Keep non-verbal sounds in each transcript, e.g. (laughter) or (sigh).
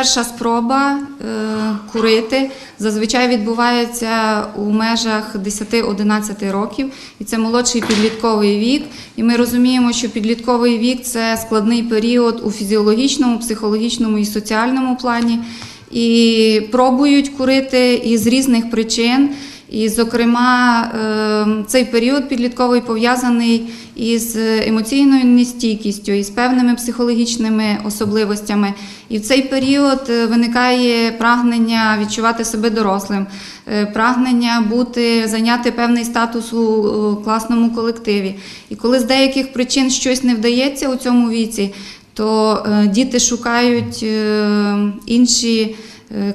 перша спроба е, курити. Зазвичай відбувається у межах 10-11 років, і це молодший підлітковий вік. І ми розуміємо, що підлітковий вік це складний період у фізіологічному, психологічному і соціальному плані. І пробують курити із різних причин. І, зокрема, е, цей період підлітковий пов'язаний із емоційною нестійкістю, із певними психологічними особливостями. І в цей період е, виникає прагнення відчувати себе дорослим, е, прагнення бути, зайняти певний статус у класному колективі. І коли з деяких причин щось не вдається у цьому віці, то е, діти шукають е, інші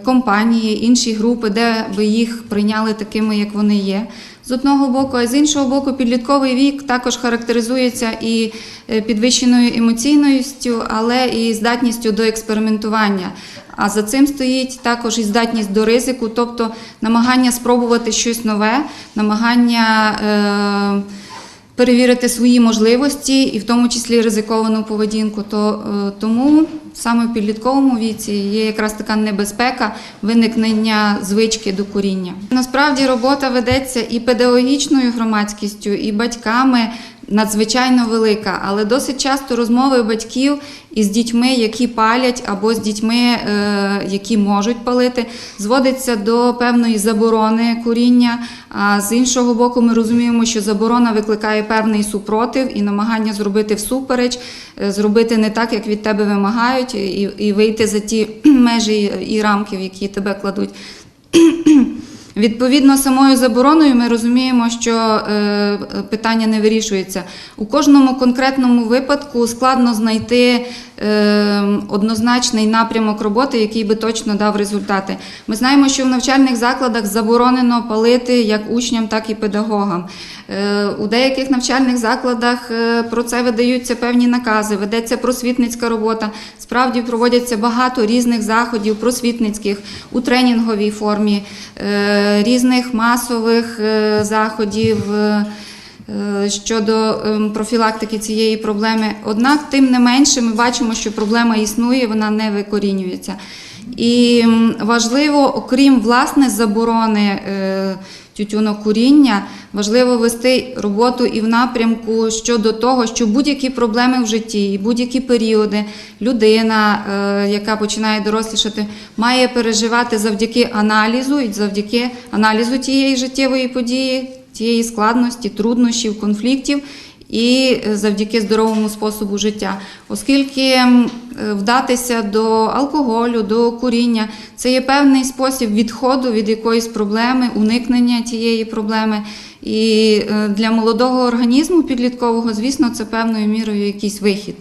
компанії, інші групи, де би їх прийняли такими, як вони є. З одного боку, а з іншого боку, підлітковий вік також характеризується і е, підвищеною емоційністю, але і здатністю до експериментування. А за цим стоїть також і здатність до ризику, тобто намагання спробувати щось нове, намагання. Е- перевірити свої можливості і в тому числі ризиковану поведінку. То е, тому саме в підлітковому віці є якраз така небезпека виникнення звички до куріння. Насправді робота ведеться і педагогічною громадськістю, і батьками. Надзвичайно велика, але досить часто розмови батьків із дітьми, які палять, або з дітьми, е, які можуть палити, зводиться до певної заборони куріння. А з іншого боку, ми розуміємо, що заборона викликає певний супротив і намагання зробити всупереч, е, зробити не так, як від тебе вимагають, і, вийти за ті (clears throat) межі і рамки, в які тебе кладуть. (clears throat) Відповідно, самою забороною ми розуміємо, що е, питання не вирішується. У кожному конкретному випадку складно знайти однозначний напрямок роботи, який би точно дав результати. Ми знаємо, що в навчальних закладах заборонено палити як учням, так і педагогам. Е, у деяких навчальних закладах е, про це видаються певні накази, ведеться просвітницька робота. Справді проводяться багато різних заходів просвітницьких у тренінговій формі, е, різних масових заходів. Е, Щодо ем, профілактики цієї проблеми, однак, тим не менше, ми бачимо, що проблема існує, вона не викорінюється. І важливо, окрім власне заборони е, тютюнокуріння, важливо вести роботу і в напрямку щодо того, що будь-які проблеми в житті, і будь-які періоди людина, е, яка починає дорослішати, має переживати завдяки аналізу і завдяки аналізу тієї життєвої події, тієї складності, труднощів, конфліктів і е, завдяки здоровому способу життя. Оскільки е, вдатися до алкоголю, до куріння це є певний спосіб відходу від якоїсь проблеми, уникнення тієї проблеми. І е, для молодого організму підліткового, звісно, це певною мірою якийсь вихід.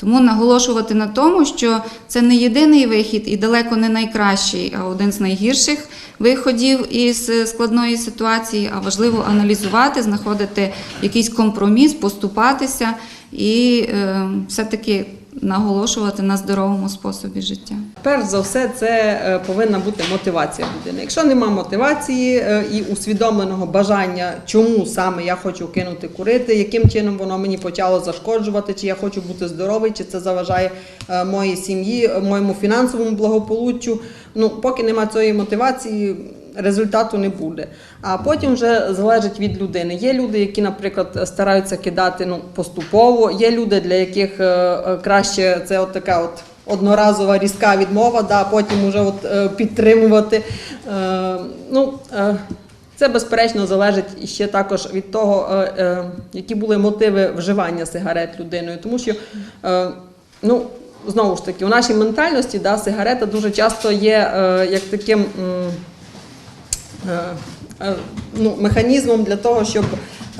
Тому наголошувати на тому, що це не єдиний вихід і далеко не найкращий, а один з найгірших виходів із е, складної ситуації. А важливо аналізувати, знаходити якийсь компроміс, поступатися і е, все-таки наголошувати на здоровому способі життя. Перш за все, це е, повинна бути мотивація людини. Якщо нема мотивації е, і усвідомленого бажання, чому саме я хочу кинути курити, яким чином воно мені почало зашкоджувати, чи я хочу бути здоровий, чи це заважає е, моїй сім'ї, моєму фінансовому благополуччю. Ну, поки нема цієї мотивації. Результату не буде. А потім вже залежить від людини. Є люди, які, наприклад, стараються кидати ну, поступово. Є люди, для яких е, е, краще це от така от одноразова різка відмова, да, потім вже от, е, підтримувати. Ну, це безперечно залежить ще також від того, які були мотиви вживання сигарет людиною. Тому що ну, знову ж таки, у нашій ментальності да, сигарета дуже часто є як таким. Ну, механізмом для того, щоб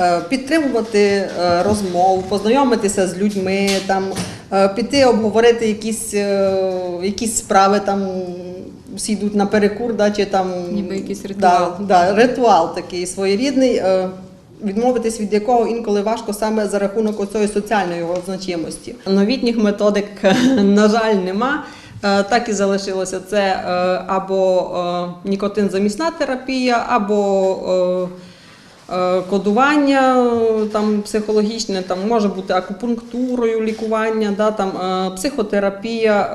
е, підтримувати е, розмову, познайомитися з людьми, там, е, піти обговорити якісь, е, якісь справи, там всі йдуть на перекур, да, чи там Ніби якийсь ритуал. Да, да, ритуал такий своєрідний. е, Відмовитись від якого інколи важко саме за рахунок оцієї соціальної його значимості. Новітніх методик, (laughs) на жаль, нема. Е, Так і залишилося це е, або е, нікотин замісна терапія, або кодування там, психологічне, там, може бути акупунктурою лікування, да, там, психотерапія,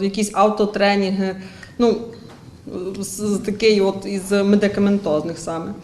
якісь автотренінги. Ну, з такий от із медикаментозних саме.